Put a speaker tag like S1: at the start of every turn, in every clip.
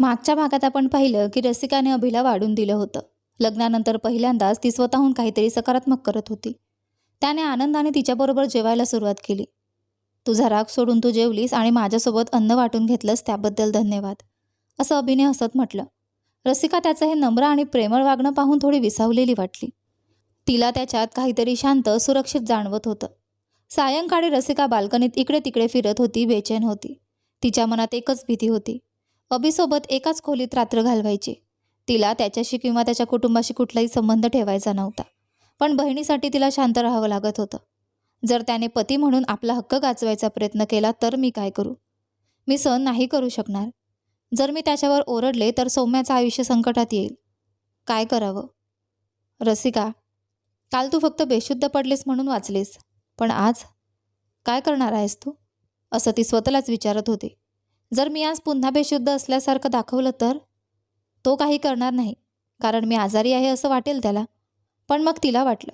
S1: मागच्या भागात आपण पाहिलं की रसिकाने अभिला वाढून दिलं होतं. लग्नानंतर पहिल्यांदाच ती स्वतःहून काहीतरी सकारात्मक करत होती. त्याने आनंदाने तिच्याबरोबर जेवायला सुरुवात केली. तुझा राग सोडून तू जेवलीस आणि माझ्यासोबत अन्न वाटून घेतलंस त्याबद्दल धन्यवाद असं अभिने हसत म्हटलं. रसिका त्याचं हे नम्र आणि प्रेमळ वागणं पाहून थोडी विसावलेली वाटली. तिला त्याच्यात काहीतरी शांत सुरक्षित जाणवत होतं. सायंकाळी रसिका बाल्कनीत इकडे तिकडे फिरत होती बेचैन होती. तिच्या मनात एकच भीती होती. अभिसोबत एकाच खोलीत रात्र घालवायची. तिला त्याच्याशी किंवा त्याच्या कुटुंबाशी कुठलाही संबंध ठेवायचा नव्हता पण बहिणीसाठी तिला शांत राहावं लागत होतं. जर त्याने पती म्हणून आपला हक्क गाजवायचा प्रयत्न केला तर मी काय करू? मी सहन नाही करू शकणार. जर मी त्याच्यावर ओरडले तर सौम्याचं आयुष्य संकटात येईल. काय करावं? रसिका काल तू फक्त बेशुद्ध पडलेस म्हणून वाचलीस पण आज काय करणार आहेस तू? असं ती स्वतःलाच विचारत होती. जर मी आज पुन्हा बेशुद्ध असल्यासारखं दाखवलं तर? तो काही करणार नाही कारण मी आजारी आहे असं वाटेल त्याला. पण मग तिला वाटलं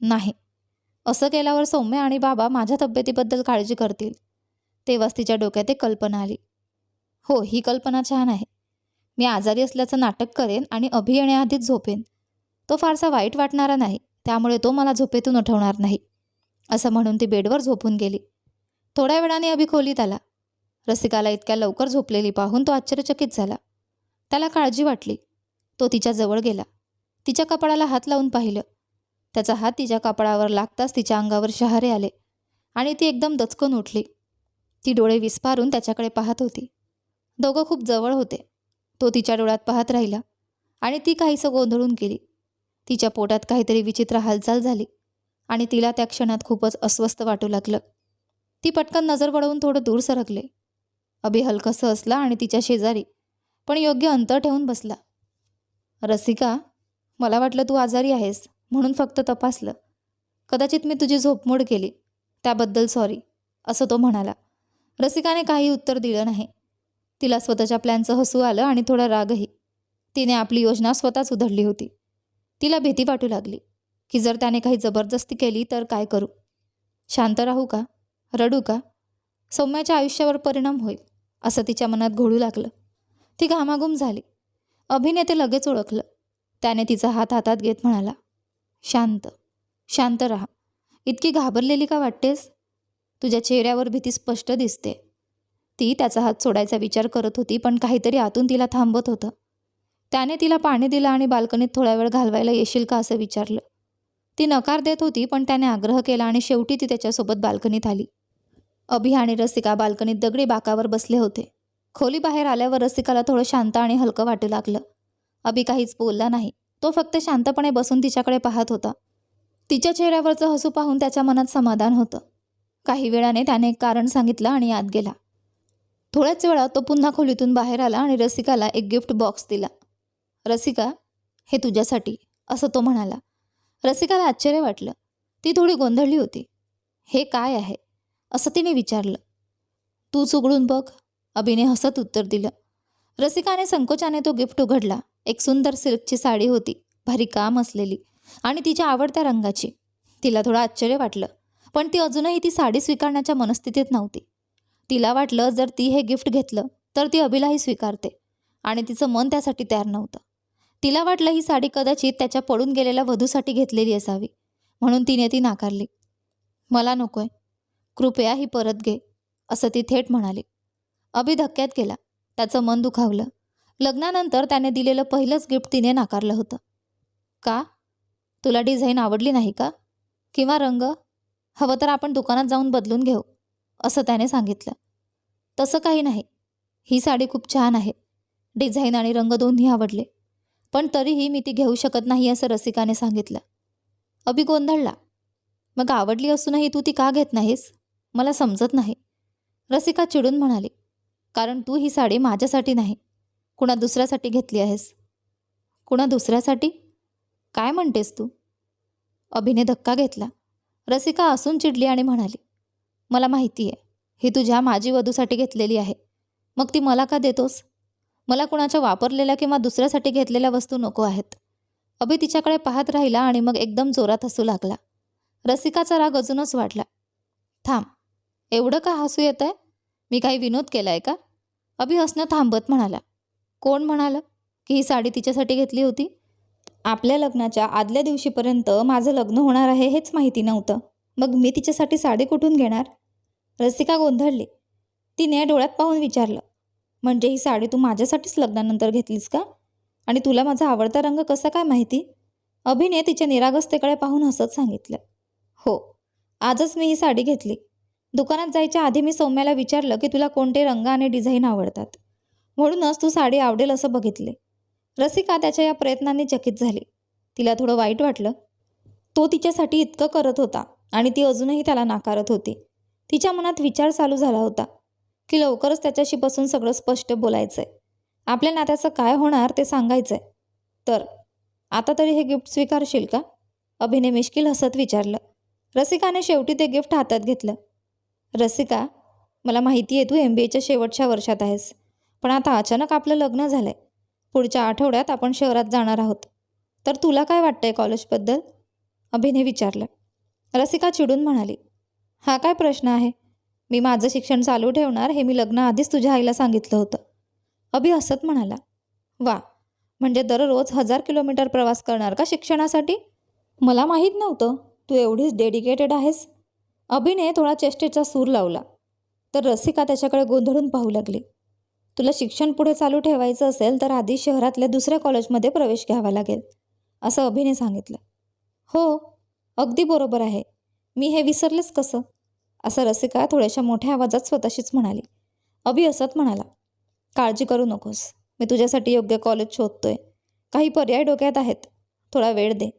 S1: नाही असं केल्यावर सौम्य आणि बाबा माझ्या तब्येतीबद्दल काळजी करतील. तेव्हाच तिच्या डोक्यात एक कल्पना आली. हो ही कल्पना छान आहे. मी आजारी असल्याचं नाटक करेन आणि अभि येण्याआधीच झोपेन. तो फारसा वाईट वाटणारा नाही त्यामुळे तो मला झोपेतून उठवणार नाही. असं म्हणून ती बेडवर झोपून गेली. थोड्या वेळाने अभि खोलीत आला. रसिकाला इतक्या लवकर झोपलेली पाहून तो आश्चर्यचकित झाला. त्याला काळजी वाटली. तो तिच्या जवळ गेला. तिच्या कपाळाला हात लावून पाहिलं. त्याचा हात तिच्या कपाळावर लागताच तिच्या अंगावर शहारे आले आणि ती एकदम दचकून उठली. ती डोळे विस्पारून त्याच्याकडे पाहत होती. दोघं खूप जवळ होते. तो तिच्या डोळ्यात पाहत राहिला आणि ती काहीसं गोंधळून गेली. तिच्या पोटात काहीतरी विचित्र हालचाल झाली आणि तिला त्या क्षणात खूपच अस्वस्थ वाटू लागलं. ती पटकन नजर वळवून थोडं दूर सरकले. अभि हलकसं असला आणि तिच्या शेजारी पण योग्य अंतर ठेवून बसला. रसिका मला वाटलं तू आजारी आहेस म्हणून फक्त तपासलं. कदाचित मी तुझी झोपमोड केली. त्याबद्दल सॉरी असं तो म्हणाला. रसिकाने काही उत्तर दिलं नाही. तिला स्वतःच्या प्लॅनचं हसू आलं आणि थोडा रागही. तिने आपली योजना स्वतःच उधळली होती. तिला भीती वाटू लागली की जर त्याने काही जबरदस्ती केली तर काय करू? शांत राहू का? रडू का? सौम्याच्या आयुष्यावर परिणाम होईल. असं तिच्या मनात घोळू लागलं. ती घामाघूम झाली. अभिनेते लगेच ओळखलं. त्याने तिचा हात हातात घेत म्हणाला शांत शांत राहा. इतकी घाबरलेली का वाटतेस? तुझ्या चेहऱ्यावर भीती स्पष्ट दिसते. ती त्याचा हात सोडायचा विचार करत होती पण काहीतरी आतून तिला थांबत होतं. त्याने तिला पाणी दिलं आणि बाल्कनीत थोडा वेळ घालवायला येशील का असं विचारलं. ती नकार देत होती पण त्याने आग्रह केला आणि शेवटी ती त्याच्यासोबत बाल्कनीत आली. अभि आणि रसिका बाल्कनीत दगडी बाकावर बसले होते. खोली बाहेर आल्यावर रसिकाला थोडं शांत आणि हलकं वाटू लागलं. अभि काहीच बोलला नाही. तो फक्त शांतपणे बसून तिच्याकडे पाहत होता. तिच्या चेहऱ्यावरचं हसू पाहून त्याच्या मनात समाधान होतं. काही वेळाने त्याने कारण सांगितलं आणि आत गेला. थोड्याच वेळात तो पुन्हा खोलीतून बाहेर आला आणि रसिकाला एक गिफ्ट बॉक्स दिला. रसिका हे तुझ्यासाठी असं तो म्हणाला. रसिकाला आश्चर्य वाटलं. ती थोडी गोंधळली होती. हे काय आहे? असं तिने विचारलं. तूच उघडून बघ. अभिने हसत उत्तर दिलं. रसिकाने संकोचाने तो गिफ्ट उघडला. एक सुंदर सिल्कची साडी होती. भारी काम असलेली. आणि तिच्या आवडत्या रंगाची. तिला थोडं आश्चर्य वाटलं. पण ती अजूनही ती साडी स्वीकारण्याच्या मनस्थितीत नव्हती. तिला वाटलं जर ती हे गिफ्ट घेतलं तर ती अभिलाही स्वीकारते. आणि तिचं मन त्यासाठी तयार नव्हतं. तिला वाटलं ही साडी कदाचित त्याच्या पडून गेलेल्या वधूसाठी घेतलेली असावी. म्हणून तिने ती नाकारली. मला नकोय. कृपया ही परत घे असं ती थेट म्हणाली. अभि धक्क्यात गेला. त्याचं मन दुखावलं. लग्नानंतर त्याने दिलेलं पहिलंच गिफ्ट तिने नाकारलं होतं. का? तुला डिझाईन आवडली नाही का? किंवा रंग? हवं तर आपण दुकानात जाऊन बदलून घेऊ असं त्याने सांगितलं. तसं काही नाही. ही साडी खूप छान आहे. डिझाईन आणि रंग दोन्ही आवडले. पण तरीही मी ती घेऊ शकत नाही असं रसिकाने सांगितलं. अभि गोंधळला. मग आवडली असूनही तू ती का घेत नाहीस? मला समजत नाही. रसिका चिडून म्हणाली कारण तू ही साडी माझ्यासाठी नाही. कुणा दुसऱ्यासाठी घेतली आहेस? कुणा दुसऱ्यासाठी? काय म्हणतेस तू? अभिने धक्का घेतला. रसिका असून चिडली आणि म्हणाली मला माहिती आहे. ही तुझ्या माझी वधूसाठी घेतलेली आहे. मग ती मला का देतोस? मला कुणाच्या वापरलेल्या किंवा दुसऱ्यासाठी घेतलेल्या वस्तू नको आहेत. अभि तिच्याकडे पाहत राहिला आणि मग एकदम जोरात हसू लागला. रसिकाचा राग अजूनच वाढला. थांब. एवढं का हसू येत आहे? मी काही विनोद केला आहे का? अभि हसणं थांबत म्हणाला. कोण म्हणालं की ही साडी तिच्यासाठी घेतली होती? आपल्या लग्नाच्या आदल्या दिवशीपर्यंत माझं लग्न होणार आहे हेच माहिती नव्हतं. मग मी तिच्यासाठी साडी कुठून घेणार? रसिका गोंधळली. तिने डोळ्यात पाहून विचारलं म्हणजे ही साडी तू माझ्यासाठीच लग्नानंतर घेतलीस का? आणि तुला माझा आवडता रंग कसा काय माहिती? अभिने तिच्या निरागसतेकडे पाहून हसत सांगितलं हो आजच मी ही साडी घेतली. दुकानात जायच्या आधी मी सौम्याला विचारलं की तुला कोणते रंग आणि डिझाईन आवडतात? म्हणूनच तू साडी आवडेल असं बघितले. रसिका त्याच्या या प्रयत्नांनी चकित झाली. तिला थोडं वाईट वाटलं. तो तिच्यासाठी इतकं करत होता आणि ती अजूनही त्याला नाकारत होती. तिच्या मनात विचार चालू झाला होता की लवकरच त्याच्याशी बसून सगळं स्पष्ट बोलायचं आहे आपल्या नात्याचं काय होणार ते सांगायचं आहे तर आता तरी हे गिफ्ट स्वीकारशील का? अभिने मिश्किल हसत विचारलं. रसिकाने शेवटी ते गिफ्ट हातात घेतलं. रसिका मला माहिती आहे तू एम बी एच्या शेवटच्या वर्षात आहेस पण आता अचानक आपलं लग्न झालं आहे पुढच्या आठवड्यात आपण शहरात जाणार आहोत. तर तुला काय वाटतंय कॉलेजबद्दल? अभिने विचारलं. रसिका चिडून म्हणाली हा काय प्रश्न आहे? मी माझं शिक्षण चालू ठेवणार हे मी लग्नाआधीच तुझ्या आईला सांगितलं होतं. अभि हसत म्हणाला वा म्हणजे दररोज हजार किलोमीटर प्रवास करणार का शिक्षणासाठी? मला माहीत नव्हतं. तू एवढीच डेडिकेटेड आहेस. अभिने थोडा चेष्टेचा सूर लावला. तर रसिका त्याच्याकडे गोंधळून पाहू लागली. तुला शिक्षण पुढे चालू ठेवायचं असेल तर आधी शहरातल्या दुसऱ्या कॉलेजमध्ये प्रवेश घ्यावा लागेल असं अभिने सांगितलं. हो अगदी बरोबर आहे. मी हे विसरलेच कसं? असं रसिका थोड्याशा मोठ्या आवाजात स्वतःशीच म्हणाली. अभि असत म्हणाला काळजी करू नकोस. मी तुझ्यासाठी योग्य कॉलेज शोधतोय. काही पर्याय डोक्यात आहेत. थोडा वेळ दे.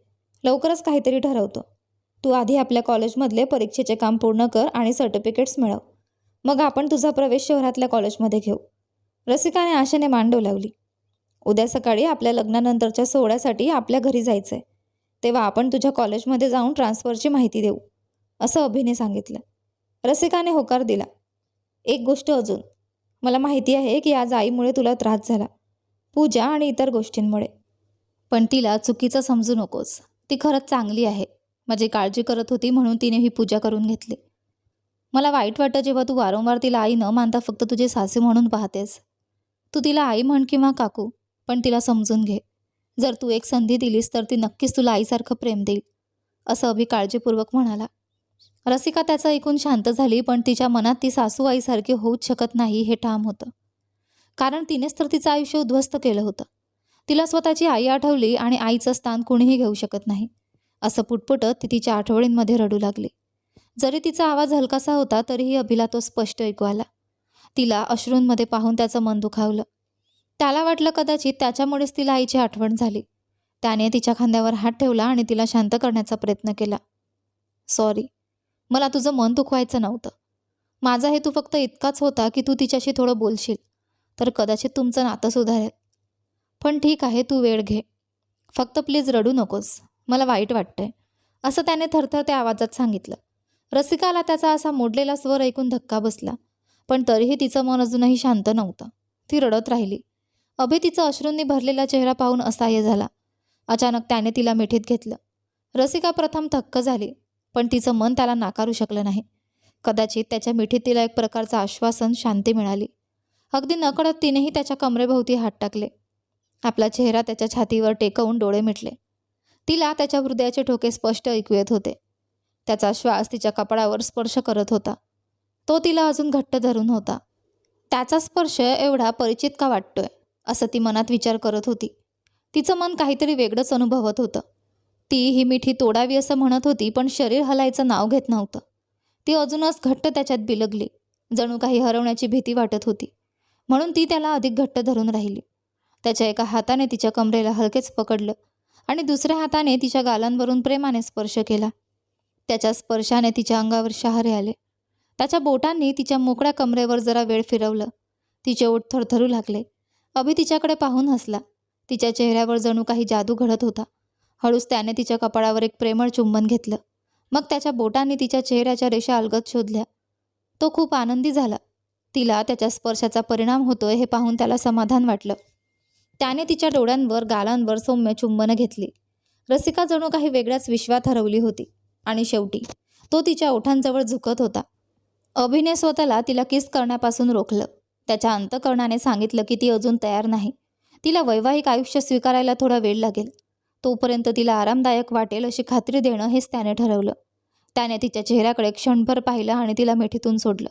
S1: लवकरच काहीतरी ठरवतो. तू आधी आपल्या कॉलेजमधले परीक्षेचे काम पूर्ण कर आणि सर्टिफिकेट्स मिळव. मग आपण तुझा प्रवेश शहरातल्या कॉलेजमध्ये घेऊ. रसिकाने आशेने मांडव लावली. उद्या सकाळी आपल्या लग्नानंतरच्या सोहळ्यासाठी आपल्या घरी जायचं आहे तेव्हा आपण तुझ्या कॉलेजमध्ये जाऊन ट्रान्सफरची माहिती देऊ असं अभिने सांगितलं. रसिकाने होकार दिला. एक गोष्ट अजून. मला माहिती आहे की आज आईमुळे तुला त्रास झाला. पूजा आणि इतर गोष्टींमुळे. पण तिला चुकीचं समजू नकोस. ती खरंच चांगली आहे. माझी काळजी करत होती म्हणून तिने ही पूजा करून घेतली. मला वाईट वाटतं जेव्हा तू वारंवार तिला आई न मानता फक्त तुझे सासू म्हणून पाहतेस. तू तिला आई म्हण किंवा काकू पण तिला समजून घे. जर तू एक संधी दिलीस तर ती नक्कीच तुला आईसारखं प्रेम देईल असं अभि काळजीपूर्वक म्हणाला. रसिका त्याचं ऐकून शांत झाली पण तिच्या मनात ती सासू आईसारखी होऊच शकत नाही हे ठाम होतं. कारण तिनेच तर तिचं आयुष्य उद्ध्वस्त केलं होतं. तिला स्वतःची आई आठवली आणि आईचं स्थान कुणीही घेऊ शकत नाही. असं पुटपुटत ती तिच्या आठवणींमध्ये रडू लागली. जरी तिचा आवाज हलकासा होता तरीही अभिला तो स्पष्ट ऐकू आला. तिला अश्रूंमध्ये पाहून त्याचं मन दुखावलं. त्याला वाटलं कदाचित त्याच्यामुळेच तिला आईची आठवण झाली. त्याने तिच्या खांद्यावर हात ठेवला आणि तिला शांत करण्याचा प्रयत्न केला. सॉरी मला तुझं मन दुखवायचं नव्हतं. माझा हेतू फक्त इतकाच होता की तू तिच्याशी थोडं बोलशील. तर कदाचित तुमचं नातं सुधारेल. पण ठीक आहे तू वेळ घे. फक्त प्लीज रडू नकोस. मला वाईट वाटतंय. असं त्याने थरथरत्या आवाजात सांगितलं. रसिकाला त्याचा असा मोडलेला स्वर ऐकून धक्का बसला. पण तरीही तिचं मन अजूनही शांत नव्हतं. ती रडत राहिली. अभि तिचा अश्रूंनी भरलेला चेहरा पाहून असह्य झाला. अचानक त्याने तिला मिठीत घेतलं. रसिका प्रथम थक्क झाली पण तिचं मन त्याला नाकारू शकलं नाही. कदाचित त्याच्या मिठीत तिला एक प्रकारचं आश्वासन शांती मिळाली. अगदी नकळत तिनेही त्याच्या कमरेभोवती हात टाकले. आपला चेहरा त्याच्या छातीवर टेकवून डोळे मिटले. तिला त्याच्या हृदयाचे ठोके स्पष्ट ऐकू येत होते. त्याचा श्वास तिच्या कपाळावर स्पर्श करत होता. तो तिला अजून घट्ट धरून होता. त्याचा स्पर्श एवढा परिचित का वाटतोय? असं ती मनात विचार करत होती. तिचं मन काहीतरी वेगळंच अनुभवत होतं. ती ही मिठी तोडावी असं म्हणत होती पण शरीर हलायचं नाव घेत नव्हतं. ती अजूनच घट्ट त्याच्यात बिलगली. जणू काही हरवण्याची भीती वाटत होती. म्हणून ती त्याला अधिक घट्ट धरून राहिली. त्याच्या एका हाताने तिच्या कमरेला हलकेच पकडलं. आणि दुसऱ्या हाताने तिच्या गालांवरून प्रेमाने स्पर्श केला. त्याच्या स्पर्शाने तिच्या अंगावर शहारे आले. त्याच्या बोटांनी तिच्या मोकळ्या कमरेवर जरा वेळ फिरवलं. तिचे ओठ थरथरू लागले. अभि तिच्याकडे पाहून हसला. तिच्या चेहऱ्यावर जणू काही जादू घडत होता. हळूच त्याने तिच्या कपाळावर एक प्रेमळ चुंबन घेतलं. मग त्याच्या बोटांनी तिच्या चेहऱ्याच्या रेषा अलगत शोधल्या. तो खूप आनंदी झाला. तिला त्याच्या स्पर्शाचा परिणाम होतोय हे पाहून त्याला समाधान वाटलं. त्याने तिच्या डोळ्यांवर गालांवर सौम्य चुंबन घेतली. रसिका जणू काही वेगळ्याच विश्वात हरवली होती. आणि शेवटी तो तिच्या ओठांजवळ झुकत होता. अभिने स्वतःला तिला किस करण्यापासून रोखलं. त्याच्या अंतकरणाने सांगितलं की ती अजून तयार नाही. तिला वैवाहिक आयुष्य स्वीकारायला थोडा वेळ लागेल. तोपर्यंत तिला आरामदायक वाटेल अशी खात्री देणं हेच त्याने ठरवलं. त्याने तिच्या चेहऱ्याकडे क्षणभर पाहिलं आणि तिला मिठीतून सोडलं.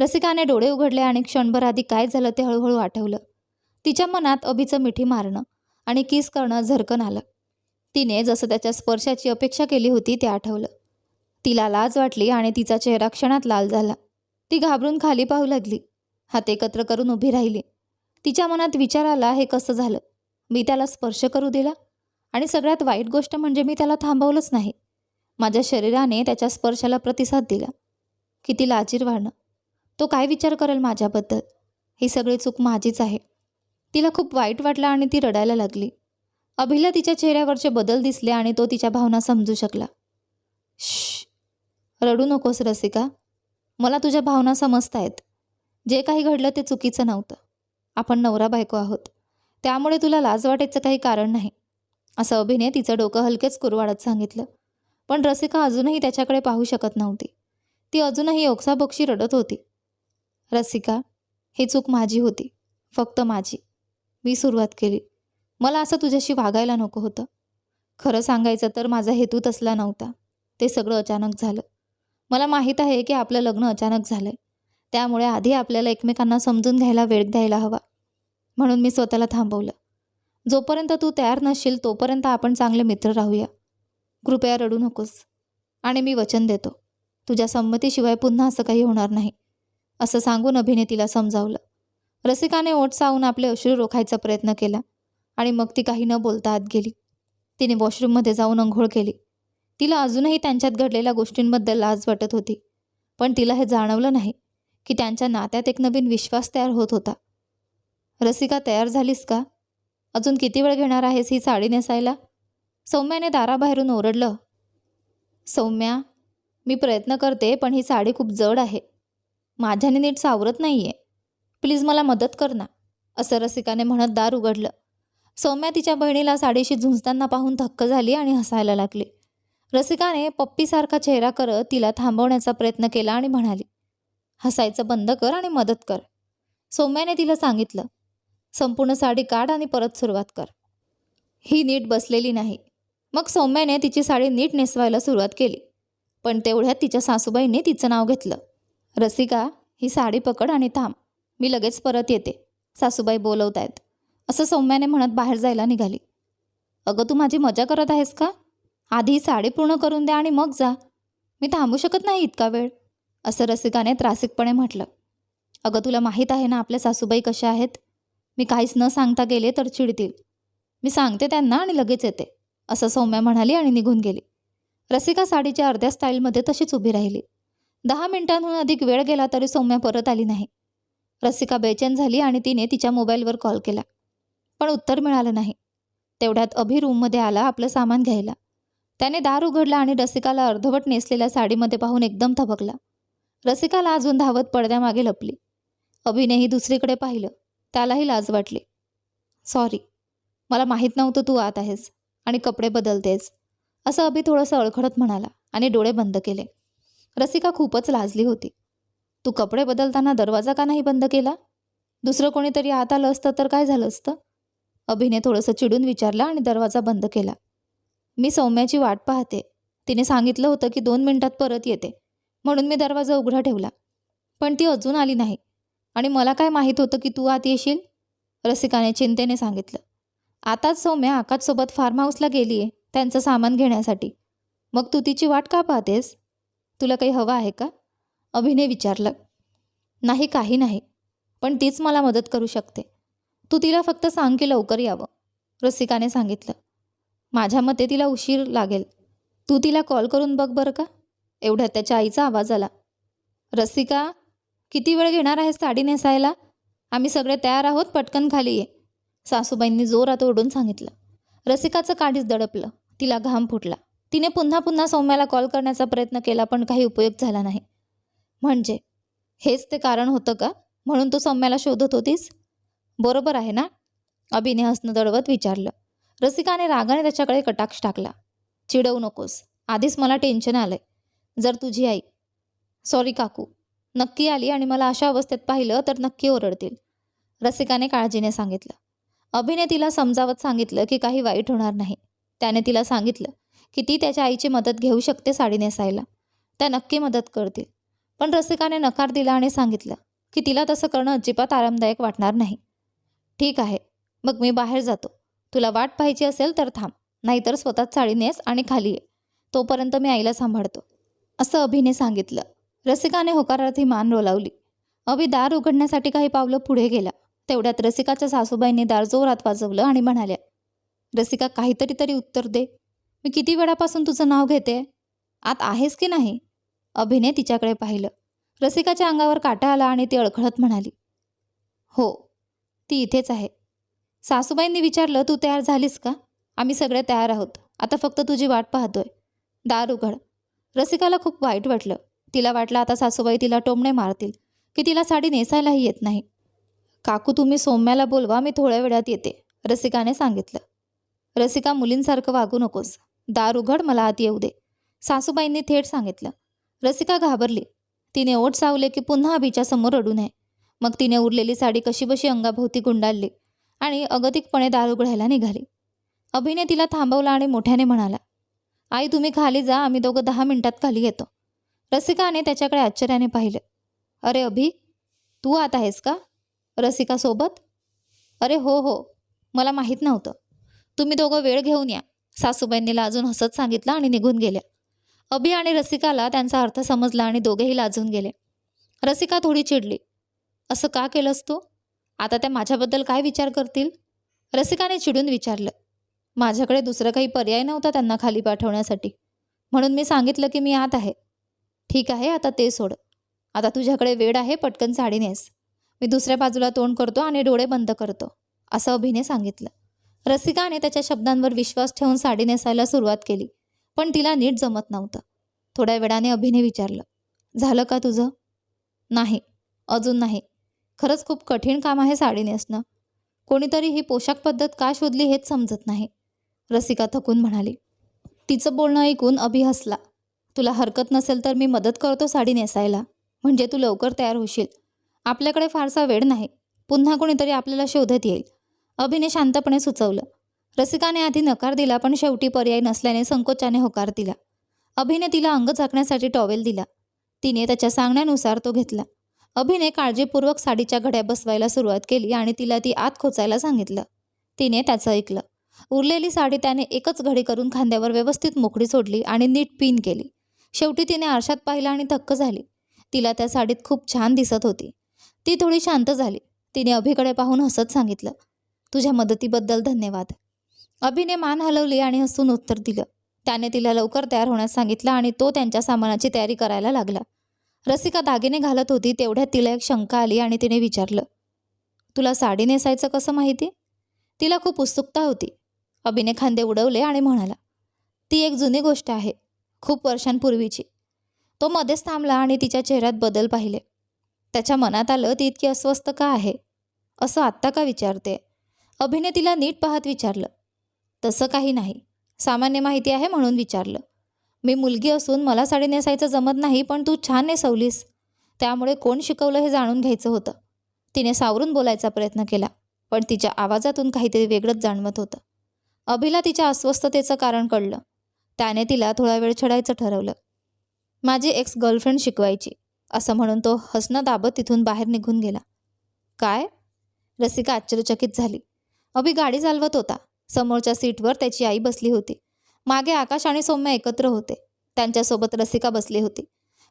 S1: रसिकाने डोळे उघडले आणि क्षणभर आधी काय झालं ते हळूहळू आठवलं. तिच्या मनात अभिचं मिठी मारणं आणि किस करणं झरकन आलं. तिने जसं त्याच्या स्पर्शाची अपेक्षा केली होती ते आठवलं. तिला लाज वाटली आणि तिचा चेहरा क्षणात लाल झाला. ती घाबरून खाली पाहू लागली. हात एकत्र करून उभी राहिली. तिच्या मनात विचार आला हे कसं झालं? मी त्याला स्पर्श करू दिला? आणि सगळ्यात वाईट गोष्ट म्हणजे मी त्याला थांबवलंच नाही. माझ्या शरीराने त्याच्या स्पर्शाला प्रतिसाद दिला. किती लाजीरवाणं तो काय विचार करेल माझ्याबद्दल? ही सगळी चूक माझीच आहे. तिला खूप वाईट वाटलं आणि ती रडायला लागली. अभिला तिच्या चेहऱ्यावरचे बदल दिसले आणि तो तिच्या भावना समजू शकला. श्श रडू नकोस रसिका. मला तुझ्या भावना समजतायत. जे काही घडलं ते चुकीचं नव्हतं. आपण नवरा बायको आहोत. त्यामुळे तुला लाज वाटायचं काही कारण नाही. असं अभिने तिचं डोकं हलकेच कुरवाडत सांगितलं. पण रसिका अजूनही त्याच्याकडे पाहू शकत नव्हती. ती अजूनही ओक्साबोक्षी रडत होती. रसिका ही चूक माझी होती. फक्त माझी. मी सुरुवात केली. मला असं तुझ्याशी वागायला नको होतं. खरं सांगायचं तर माझा हेतू तसला नव्हता. ते सगळं अचानक झालं. मला माहीत आहे की आपलं लग्न अचानक झालं आहे त्यामुळे आधी आपल्याला एकमेकांना समजून घ्यायला वेळ द्यायला हवा. म्हणून मी स्वतःला थांबवलं. जोपर्यंत तू तयार नसशील तोपर्यंत आपण चांगले मित्र राहूया. कृपया रडू नकोस. आणि मी वचन देतो. तुझ्या संमतीशिवाय पुन्हा असं काही होणार नाही. असं सांगून अभिनेतीला समजावलं. रसिकाने ओठ सावून आपले अश्रू रोखायचा प्रयत्न केला आणि मग ती काही न बोलता आत गेली. तिने वॉशरूममध्ये जाऊन अंघोळ केली. तिला अजूनही त्यांच्यात घडलेल्या गोष्टींबद्दल लाज वाटत होती. पण तिला हे जाणवलं नाही की त्यांच्या नात्यात एक नवीन विश्वास तयार होत होता. रसिका तयार झालीस का? अजून किती वेळ घेणार आहेस ही साडी नेसायला? सौम्याने दाराबाहेरून ओरडलं. सौम्या मी प्रयत्न करते पण ही साडी खूप जड आहे. माझ्याने नीट सावरत नाही आहे प्लीज मला मदत कर ना असं रसिकाने म्हणत दार उघडलं. सौम्या तिच्या बहिणीला साडीशी झुंजताना पाहून थक्क झाली आणि हसायला लागली. रसिकाने पप्पीसारखा चेहरा करत तिला थांबवण्याचा प्रयत्न केला आणि म्हणाली हसायचं बंद कर आणि मदत कर. सौम्याने तिला सांगितलं संपूर्ण साडी काढ आणि परत सुरुवात कर. ही नीट बसलेली नाही. मग सौम्याने तिची साडी नीट नेसवायला सुरुवात केली पण तेवढ्यात तिच्या सासूबाईंनी तिचं नाव घेतलं. रसिका ही साडी पकड आणि थांब. मी लगेच परत येते. सासूबाई बोलवत आहेत असं सौम्याने म्हणत बाहेर जायला निघाली. अगं तू माझी मजा करत आहेस का? आधी साडी पूर्ण करून द्या आणि मग जा. मी थांबू शकत नाही इतका वेळ. असं रसिकाने त्रासिकपणे म्हटलं. अगं तुला माहीत आहे ना आपल्या सासूबाई कशा आहेत? मी काहीच न सांगता गेले तर चिडतील. मी सांगते त्यांना आणि लगेच येते. असं सौम्या म्हणाली आणि निघून गेली. रसिका साडीच्या अर्ध्या स्टाईलमध्ये तशीच उभी राहिली. दहा मिनिटांहून अधिक वेळ गेला तरी सौम्या परत आली नाही. रसिका बेचैन झाली आणि तिने तिच्या मोबाईलवर कॉल केला. पण उत्तर मिळालं नाही. तेवढ्यात अभि रूममध्ये आला आपलं सामान घ्यायला. त्याने दार उघडला आणि रसिकाला अर्धवट नेसलेल्या साडीमध्ये पाहून एकदम थबकला. रसिकाला अजून धावत पडद्यामागे लपली. अभिनेही दुसरीकडे पाहिलं. त्यालाही लाज वाटली. सॉरी. मला माहीत नव्हतं तू आत आहेस आणि कपडे बदलतेस. असं अभि थोडंसं अळखडत म्हणाला आणि डोळे बंद केले. रसिका खूपच लाजली होती. तू कपडे बदलताना दरवाजा का नाही बंद केला? दुसरं कोणीतरी आत आलं असतं तर काय झालं असतं? अभिने थोडंसं चिडून विचारलं आणि दरवाजा बंद केला. मी सौम्याची वाट पाहते. तिने सांगितलं होतं की दोन मिनिटात परत येते. म्हणून मी दरवाजा उघडा ठेवला. पण ती अजून आली नाही. आणि मला काय माहीत होतं की तू आत येशील? रसिकाने चिंतेने सांगितलं. आताच सौम्या आकाशसोबत फार्म हाऊसला गेली आहे त्यांचं सामान घेण्यासाठी. मग तू तिची वाट का पाहतेस? तुला काही हवं आहे का? अभिने विचारलं. नाही काही नाही पण तीच मला मदत करू शकते. तू तिला फक्त सांग की लवकर यावं रसिकाने सांगितलं. माझ्या मते तिला उशीर लागेल. तू तिला कॉल करून बघ बरं का. एवढ्यात त्याच्या आईचा आवाज आला. रसिका किती वेळ घेणार आहे साडी नेसायला? आम्ही सगळे तयार आहोत पटकन खाली ये सासूबाईंनी जोरात ओरडून सांगितलं. रसिकाचं काडीच दडपलं. तिला घाम फुटला. तिने पुन्हा पुन्हा सौम्याला कॉल करण्याचा प्रयत्न केला पण काही उपयोग झाला नाही. म्हणजे? हेच ते कारण होतं का? म्हणून तू सौम्याला शोधत होतीस? बरोबर आहे ना? अभिने हसणं दडवत विचारलं. रसिकाने रागाने त्याच्याकडे कटाक्ष टाकला. चिडवू नकोस. आधीच मला टेन्शन आलंय. जर तुझी आई सॉरी काकू नक्की आली आणि मला अशा अवस्थेत पाहिलं तर नक्की ओरडतील. रसिकाने काळजीने सांगितलं. अभिने तिला समजावत सांगितलं की काही वाईट होणार नाही. त्याने तिला सांगितलं की ती त्याच्या आईची मदत घेऊ शकते साडी नेसायला. त्या नक्की मदत करतील. पण रसिकाने नकार दिला आणि सांगितलं की तिला तसं करणं अजिबात आरामदायक वाटणार नाही. ठीक आहे मग मी बाहेर जातो. तुला वाट पाहायची असेल तर थांब नाहीतर स्वतःच साडी नेस आणि खाली ये. तोपर्यंत मी आईला सांभाळतो. असं अभिने सांगितलं. रसिकाने होकारार्थी मान रोलावली. अभि दार उघडण्यासाठी काही पावलं पुढे गेला तेवढ्यात रसिकाच्या सासूबाईंनी दार जोरात वाजवलं आणि म्हणाल्या रसिका काहीतरी तरी उत्तर दे. मी किती वेळापासून तुझं नाव घेते? आत आहेस की नाही? अभिने तिच्याकडे पाहिलं. रसिकाच्या अंगावर काटा आला आणि ती अडखळत म्हणाली हो ती इथेच आहे. सासूबाईंनी विचारलं तू तयार झालीस का? आम्ही सगळे तयार आहोत. आता फक्त तुझी वाट पाहतोय. दार उघड. रसिकाला खूप वाईट वाटलं. तिला वाटलं आता सासूबाई तिला टोमणे मारतील की तिला साडी नेसायलाही येत नाही. काकू तुम्ही सौम्याला बोलवा मी थोड्या वेळात येते रसिकाने सांगितलं. रसिका मुलींसारखं वागू नकोस. दार उघड मला आत येऊ दे. सासूबाईंनी थेट सांगितलं रसिका घाबरली. तिने ओठ सावले की पुन्हा अभिच्या समोर रडू नये. मग तिने उरलेली साडी कशीबशी अंगाभोवती गुंडाळली आणि अगतिकपणे दार उघडायला निघाली. अभिने तिला थांबवला आणि मोठ्याने म्हणाला आई तुम्ही खाली जा आम्ही दोघं दहा मिनिटात खाली येतो. रसिकाने त्याच्याकडे आश्चर्याने पाहिलं. अरे अभि तू आत आहेस का? रसिका सोबत? अरे हो हो मला माहीत नव्हतं. तुम्ही दोघं वेळ घेऊन या. सासूबाईंनीला अजून हसत सांगितलं आणि निघून गेल्या. अभि आणि रसिकाला त्यांचा अर्थ समजला आणि दोघेही लाजून गेले. रसिका थोडी चिडली. असं का केलंस तू? आता त्या माझ्याबद्दल काय विचार करतील? रसिकाने चिडून विचारलं. माझ्याकडे दुसरं काही पर्याय नव्हता त्यांना खाली पाठवण्यासाठी. म्हणून मी सांगितलं की मी आत आहे. ठीक आहे आता ते सोड. आता तुझ्याकडे वेळ आहे पटकन साडी नेस. मी दुसऱ्या बाजूला तोंड करतो आणि डोळे बंद करतो असं अभिने सांगितलं. रसिकाने त्याच्या शब्दांवर विश्वास ठेवून साडी नेसायला सुरुवात केली. पण तिला नीट जमत नव्हतं. थोड्या वेळाने अभिने विचारलं झालं का तुझं? नाही अजून नाही. खरंच खूप कठीण काम आहे साडी नेसणं कोणीतरी ही पोशाख पद्धत का शोधली हेच समजत नाही रसिका थकून म्हणाली. तिचं बोलणं ऐकून अभि हसला. तुला हरकत नसेल तर मी मदत करतो साडी नेसायला म्हणजे तू लवकर तयार होशील. आपल्याकडे फारसा वेळ नाही. पुन्हा कोणीतरी आपल्याला शोधत येईल. अभिने शांतपणे सुचवलं. रसिकाने आधी नकार दिला पण शेवटी पर्याय नसल्याने संकोचाने होकार दिला. अभिने तिला अंग झाकण्यासाठी टॉवेल दिला. तिने त्याच्या सांगण्यानुसार तो घेतला. अभिने काळजीपूर्वक साडीच्या घड्या बसवायला सुरुवात केली आणि तिला ती आत खोचायला सांगितलं. तिने त्याचं ऐकलं. उरलेली साडी त्याने एकच घडी करून खांद्यावर व्यवस्थित मोकळी सोडली आणि नीट पिन केली. शेवटी तिने आरशात पाहिलं आणि थक्क झाली. तिला त्या साडीत खूप छान दिसत होती. ती थोडी शांत झाली. तिने अभिकडे पाहून हसत सांगितलं तुझ्या मदतीबद्दल धन्यवाद. अभिने मान हलवली आणि हसून उत्तर दिलं. त्याने तिला लवकर तयार होण्यास सांगितलं आणि तो त्यांच्या सामानाची तयारी करायला लागला. रसिका दागिने घालत होती तेवढ्यात तिला एक शंका आली आणि तिने विचारलं तुला साडी नेसायचं कसं माहिती? तिला खूप उत्सुकता होती. अभिने खांदे उडवले आणि म्हणाला ती एक जुनी गोष्ट आहे खूप वर्षांपूर्वीची. तो मध्येच थांबला आणि तिच्या चेहऱ्यात बदल पाहिले. त्याच्या मनात आलं ती इतकी अस्वस्थ का आहे? असं आत्ता का विचारते? अभिने तिला नीट पाहत विचारलं तसं काही नाही. सामान्य माहिती आहे म्हणून विचारलं. मी मुलगी असून मला साडी नेसायचं जमत नाही पण तू छान नेसवलीस. त्यामुळे कोण शिकवलं हे जाणून घ्यायचं होतं. तिने सावरून बोलायचा प्रयत्न केला पण तिच्या आवाजातून काहीतरी वेगळंच जाणवत होतं. अभिला तिच्या अस्वस्थतेचं कारण कळलं. त्याने तिला थोडा वेळ छडायचं ठरवलं. माझी एक्स गर्लफ्रेंड शिकवायची असं म्हणून तो हसणं दाबत तिथून बाहेर निघून गेला. काय? रसिका आश्चर्यचकित झाली. अभि गाडी चालवत होता. समोरच्या सीटवर त्याची आई बसली होती. मागे आकाश आणि सौम्य एकत्र होते. त्यांच्यासोबत रसिका बसली होती.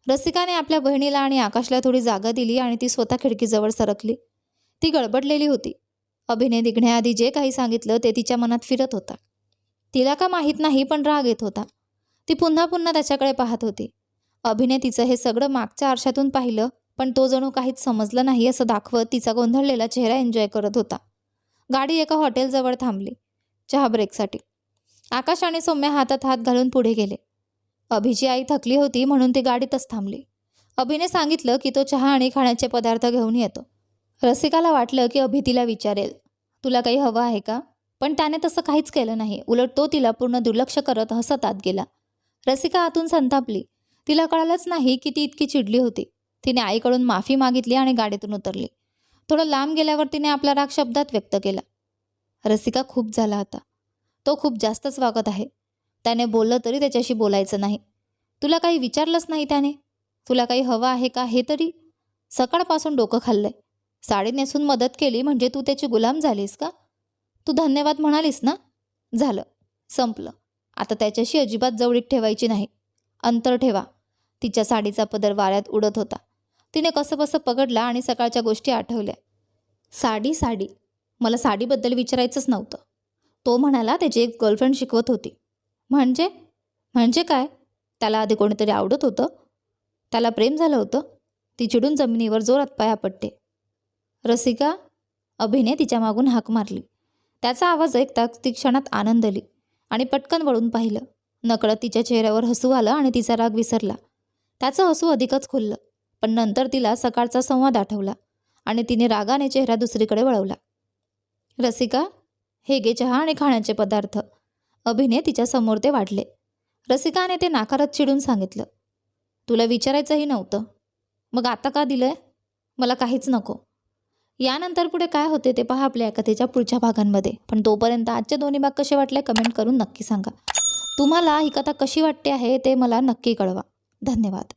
S1: रसिकाने आपल्या बहिणीला आणि आकाशला थोडी जागा दिली आणि ती स्वतः खिडकीजवळ सरकली. ती गडबडलेली होती. अभिने निघण्याआधी जे काही सांगितलं ते तिच्या मनात फिरत होता. तिला का माहीत नाही पण राग येत होता. ती पुन्हा पुन्हा त्याच्याकडे पाहत होती. अभिनय तिचं हे सगळं मागच्या आरशातून पाहिलं पण तो जणू काहीच समजलं नाही असं दाखवत तिचा गोंधळलेला चेहरा एन्जॉय करत होता. गाडी एका हॉटेलजवळ थांबली. चहा ब्रेकसाठी. आकाश आणि सौम्य हातात हात घालून पुढे गेले. अभिची आई थकली होती म्हणून ती गाडीतच थांबली. अभिने सांगितलं की तो चहा आणि खाण्याचे पदार्थ घेऊन येतो. रसिकाला वाटलं की अभि तिला विचारेल तुला काही हवं आहे का? पण त्याने तसं काहीच केलं नाही. उलट तो तिला पूर्ण दुर्लक्ष करत हसत आत गेला. रसिका आतून संतापली. तिला कळालंच नाही की ती इतकी चिडली होती. तिने आईकडून माफी मागितली आणि गाडीतून उतरली. थोडं लांब गेल्यावर तिने आपला राग शब्दात व्यक्त केला. रसिका खूप झाला आता तो खूप जास्तच वागत आहे. त्याने बोललं तरी त्याच्याशी बोलायचं नाही. तुला काही विचारलंच नाही त्याने? तुला काही हवं आहे का हे तरी? सकाळपासून डोकं खाल्लंय. साडी नेसून मदत केली म्हणजे तू त्याची गुलाम झालीस का? तू धन्यवाद म्हणालीस ना? झालं. संपलं. आता त्याच्याशी अजिबात जवळीक ठेवायची नाही. अंतर ठेवा. तिच्या साडीचा पदर वाऱ्यात उडत होता. तिने कसं कसं पकडला आणि सकाळच्या गोष्टी आठवल्या. साडी साडी. मला साडीबद्दल विचारायचंच नव्हतं. तो म्हणाला त्याची एक गर्लफ्रेंड शिकवत होती. म्हणजे? म्हणजे काय? त्याला आधी कोणीतरी आवडत होतं? त्याला प्रेम झालं होतं? ती चिडून जमिनीवर जोरात पाया पडते. रसिका अभिने तिच्या मागून हाक मारली. त्याचा आवाज ऐकता ती क्षणात आनंदली आणि पटकन वळून पाहिलं. नकळत तिच्या चेहऱ्यावर हसू आलं आणि तिचा राग विसरला. त्याचं हसू अधिकच खुललं पण नंतर तिला सकाळचा संवाद आठवला आणि तिने रागाने चेहरा दुसरीकडे वळवला. रसिका हे गे चहा आणि खाण्याचे पदार्थ. अभिने तिच्यासमोर ते वाढले. रसिकाने ते नाकारत चिडून सांगितलं तुला विचारायचंही नव्हतं. मग आता का दिलंय? मला काहीच नको. यानंतर पुढे काय होते ते पहा आपल्या कथेच्या पुढच्या भागांमध्ये. पण तोपर्यंत आजचे दोन्ही भाग कसे वाटले कमेंट करून नक्की सांगा. तुम्हाला ही कथा कशी वाटते आहे ते मला नक्की कळवा. धन्यवाद.